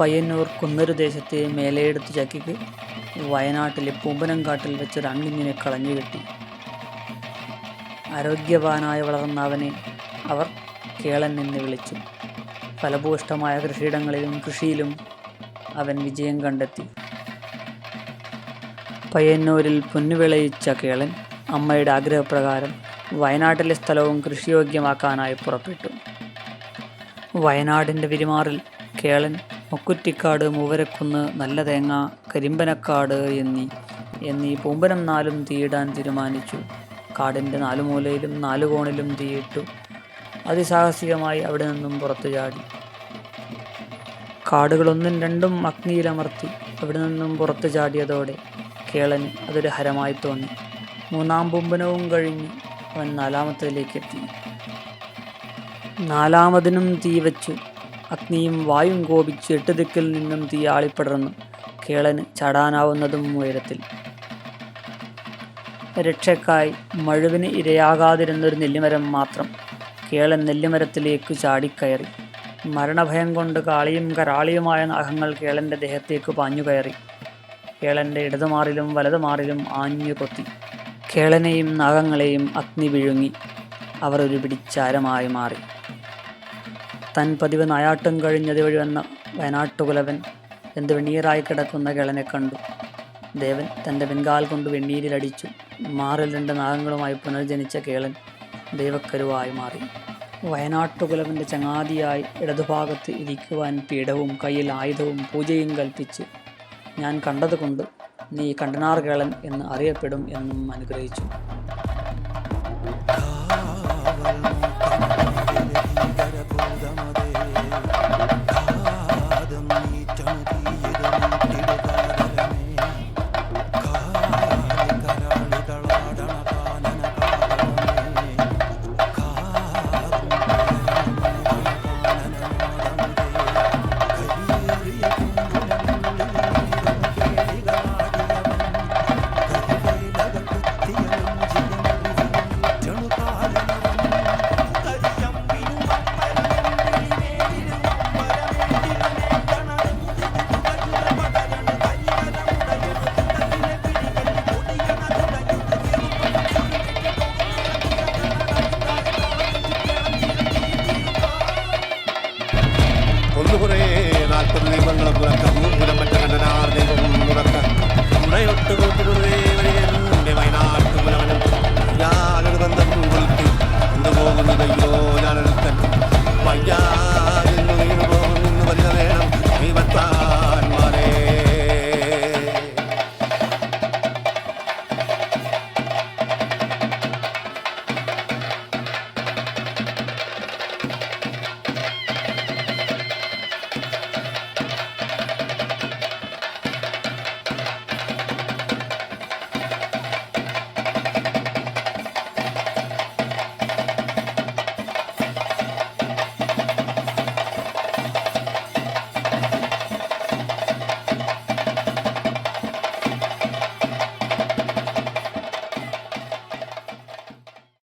പയ്യന്നൂർ കുന്നൊരു ദേശത്തെ മേലെയെടുത്ത് ചക്കിക്ക് വയനാട്ടിലെ പൂമ്പനംകാട്ടിൽ വെച്ച് രണ്ടിങ്ങനെ കളഞ്ഞു കെട്ടി. ആരോഗ്യവാനായി വളർന്ന അവനെ അവർ കേളൻ എന്ന് വിളിച്ചു. ഫലഭൂഷ്ടമായ കൃഷിയിടങ്ങളിലും കൃഷിയിലും അവൻ വിജയം കണ്ടെത്തി. പയ്യന്നൂരിൽ പൊന്നുവിളയിച്ച കേളൻ അമ്മയുടെ ആഗ്രഹപ്രകാരം വയനാട്ടിലെ സ്ഥലവും കൃഷിയോഗ്യമാക്കാനായി പുറപ്പെട്ടു. വയനാടിന്റെ വിരിമാറിൽ കേളൻ മൊക്കുറ്റിക്കാട് മൂവരക്കുന്ന് നല്ല തേങ്ങ കരിമ്പനക്കാട് എന്നീ എന്നീ പൂമ്പനം നാലും തീയിടാൻ തീരുമാനിച്ചു. കാടിന്റെ നാലുമൂലയിലും നാലു കോണിലും തീയിട്ടു അതിസാഹസികമായി അവിടെ നിന്നും പുറത്തു ചാടി. കാടുകളൊന്നും രണ്ടും അഗ്നിയിലമർത്തി അവിടെ നിന്നും പുറത്തു ചാടിയതോടെ കേളൻ അതൊരു ഹരമായി തോന്നി. മൂന്നാം പൂമ്പനവും കഴിഞ്ഞ് അവൻ നാലാമത്തേലേക്ക് എത്തി. നാലാമതിനും തീ വച്ചു അഗ്നിയും വായും കോപിച്ച് എട്ട് ദിക്കിൽ നിന്നും തീയാളിപ്പടർന്നു കേളന് ചാടാനാവുന്നതും ഉയരത്തിൽ. രക്ഷക്കായി മഴുവിന് ഇരയാകാതിരുന്നൊരു നെല്ലിമരം മാത്രം. കേളൻ നെല്ലിമരത്തിലേക്ക് ചാടിക്കയറി. മരണഭയം കൊണ്ട് കാളിയും കരാളിയുമായ നാഗങ്ങൾ കേളന്റെ ദേഹത്തേക്ക് പാഞ്ഞു കയറി കേളന്റെ ഇടതുമാറിലും വലതുമാറിലും ആഞ്ഞു കൊത്തി. കേളനെയും നാഗങ്ങളെയും അഗ്നി വിഴുങ്ങി. അവർ ഒരു പിടിച്ചാരമായി മാറി. തൻ പതിവ് നായാട്ടും കഴിഞ്ഞത് വഴി വന്ന വയനാട്ടുകുലവൻ എന്ത് വെണ്ണീറായി കിടക്കുന്ന കിളനെ കണ്ടു. ദേവൻ തന്റെ വെങ്കാൽ കൊണ്ട് വെണ്ണീരിലടിച്ചു മാറിൽ രണ്ട് നാഗങ്ങളുമായി പുനർജനിച്ച കേളൻ ദൈവക്കരുവായി മാറി. വയനാട്ടുകുലവന്റെ ചങ്ങാതിയായി ഇടതുഭാഗത്ത് ഇരിക്കുവാൻ പീഠവും കയ്യിൽ ആയുധവും പൂജയും കൽപ്പിച്ച് ഞാൻ കണ്ടതുകൊണ്ട് നീ കണ്ടനാർ കേളൻ എന്ന് അറിയപ്പെടും എന്നും അനുഗ്രഹിച്ചു. ദൈവങ്ങളും പുറക്കം പുലമ്പറ്റ കണ്ടനാർ ദൈവവും ഉറക്കം നമ്മുടെ കൂട്ടിടുന്നേ വയനാട്ടു പുലവനം യാതൊരു ബന്ധം കൊടുത്തു കൊണ്ടുപോകുന്നത്